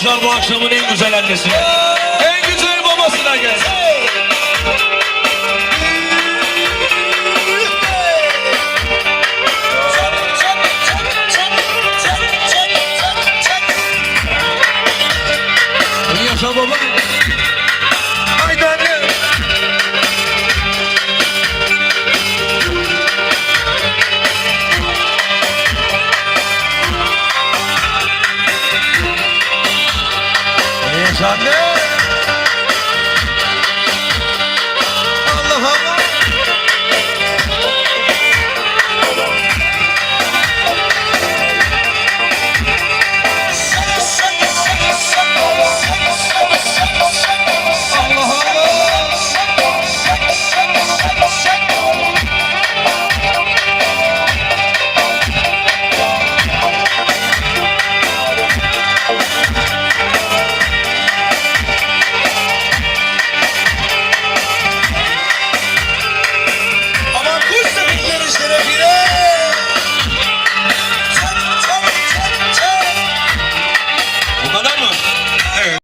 alkışlar bu akşamın en güzel annesine. En güzel babasına gelsin. Yaşa baba. Sunday.